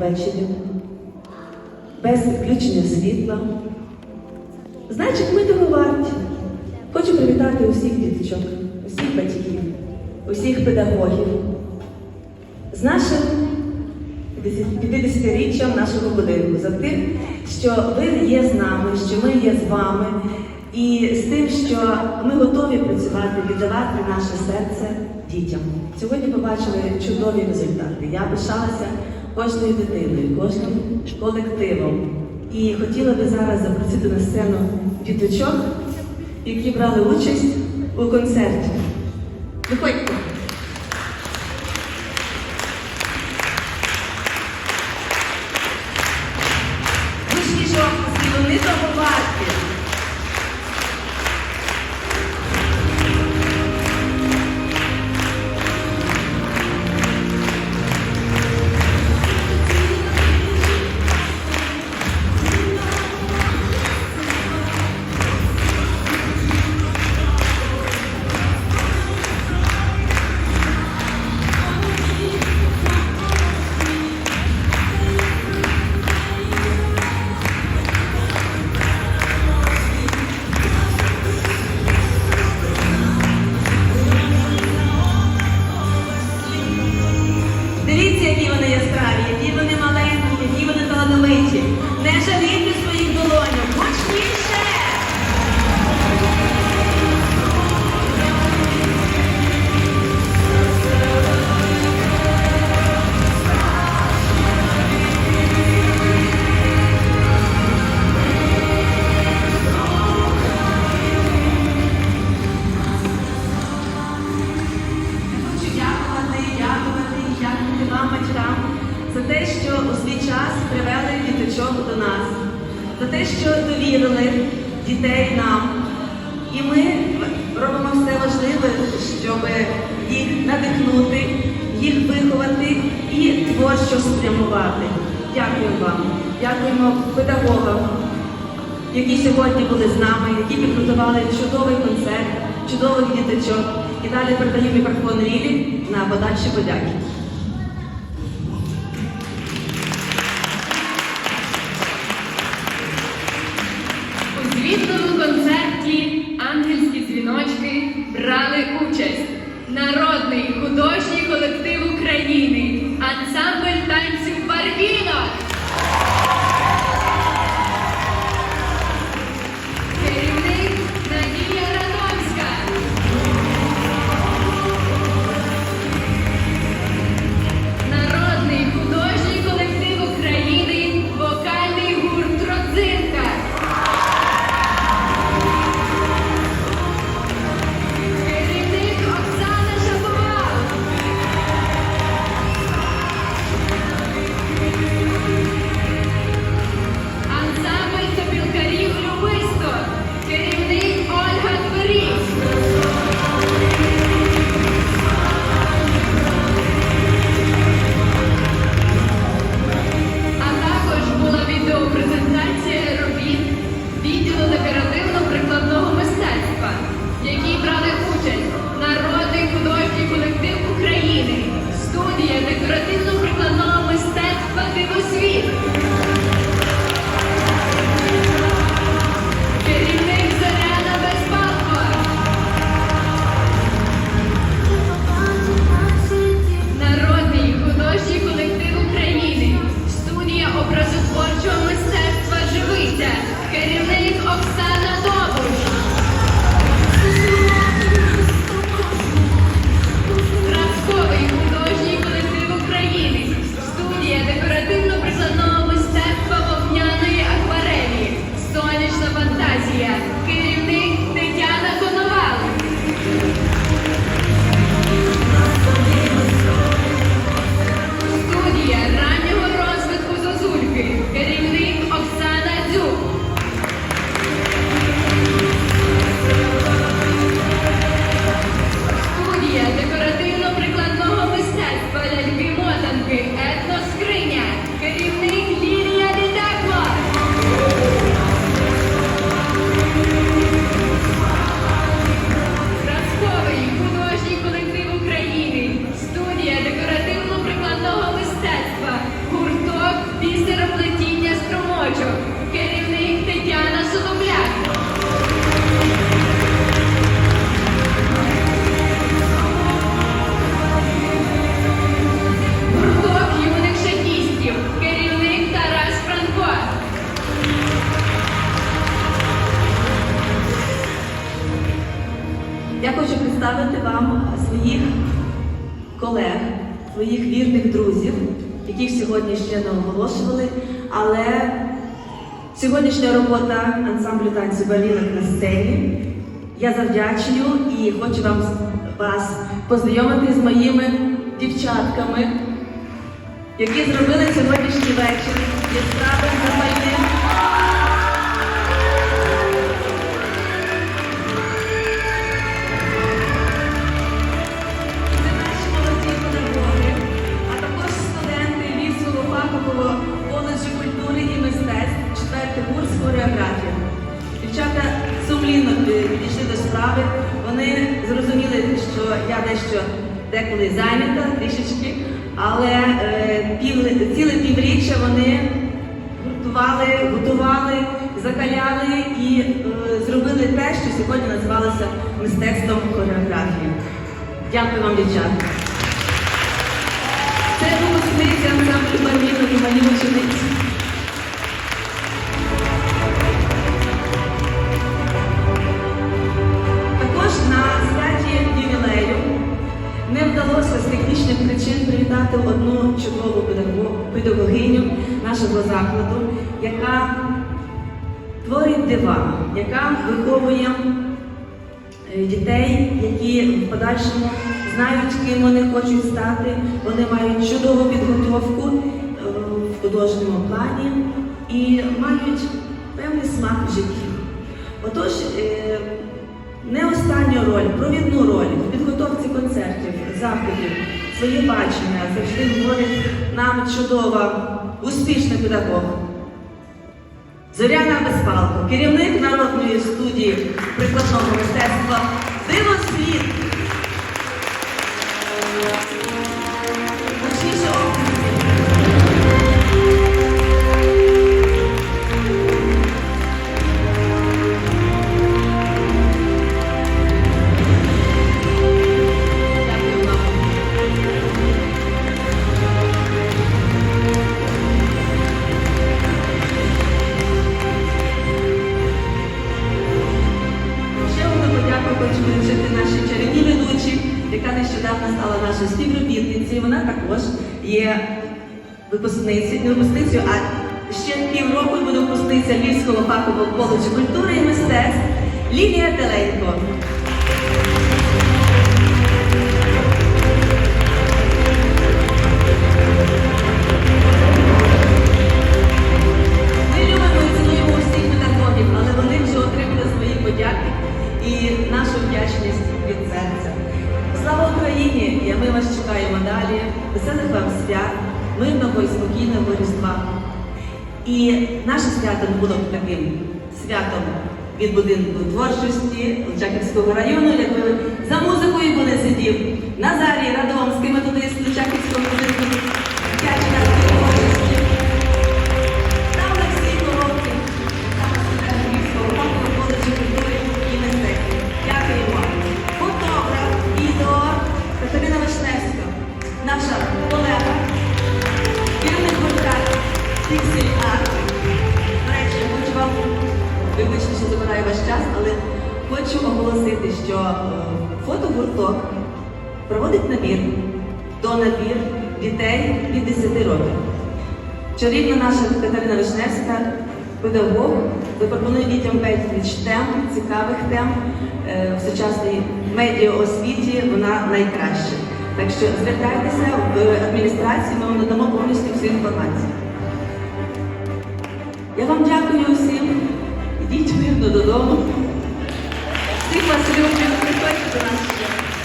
ввечері, без відключення світла. Значить, ми того варті. Хочу привітати усіх діточок, усіх батьків, усіх педагогів з нашим 50-річчям нашого будинку, за тим, що ви є з нами, що ми є з вами, і з тим, що ми готові працювати, віддавати наше серце дітям. Сьогодні побачили чудові результати. Я пишалася кожною дитиною, кожним колективом. І хотіла би зараз запросити на сцену діточок, які брали участь у концерті. Виходьте. Що у свій час привели діточок до нас, за те, що довірили дітей нам. І ми робимо все важливе, щоб їх надихнути, їх виховати і творчо спрямувати. Дякую вам, дякуємо педагогам, які сьогодні були з нами, які підготували чудовий концерт, чудових діточок. І далі передаю мікрофон Рілі на подальші подяки. Я хочу представити вам своїх колег, своїх вірних друзів, яких сьогодні ще не оголошували, але сьогоднішня робота ансамблю танцю балінок на сцені. Я завдячую і хочу вам вас познайомити з моїми дівчатками, які зробили сьогоднішній вечір яскравим запальним. Деколи зайнята трішечки, але е, пів, ціле півріччя вони гуртували, готували, закаляли і е, зробили те, що сьогодні називалося мистецтвом хореографії. Дякую вам, дівчата. Це випускниця ансамблю барвінок і причин привітати одну чудову педагогиню нашого закладу, яка творить дива, яка виховує е, дітей, які в подальшому знають, ким вони хочуть стати. Вони мають чудову підготовку е, в художньому плані і мають певний смак в житті. Отож, е, не останню роль, провідну роль в підготовці концертів, заходів, своє бачення завжди говорить нам чудова, успішний педагог. Зоряна Беспалко, керівник народної студії прикладного мистецтва Диво світ. Хочу вручити нашій чарівній ведучі, яка нещодавно стала нашою співробітницею. Вона також є випускницею, не випускницею, а ще півроку буде випускниця Львівського фахового коледжу культури і мистецтв Лілія Теленко. І спокійного Різдва. І наше свято було таким святом від будинку творчості Лучаківського району, якби за музикою були сидів Назарій Радомський, методист Лучаківського будинку оголосити, що е, фотогурток проводить набір до набір дітей від 10 років. Чарівна наша Катерина Вишневська, педагог, запропонує дітям безліч тем, цікавих тем Е, в сучасній медіаосвіті вона найкраща. Так що звертайтеся в адміністрацію, ми вам надамо повністю всю інформацію. Я вам дякую усім. Ідіть мирно додому. Всіх вас люблю, приходьте до нас ще.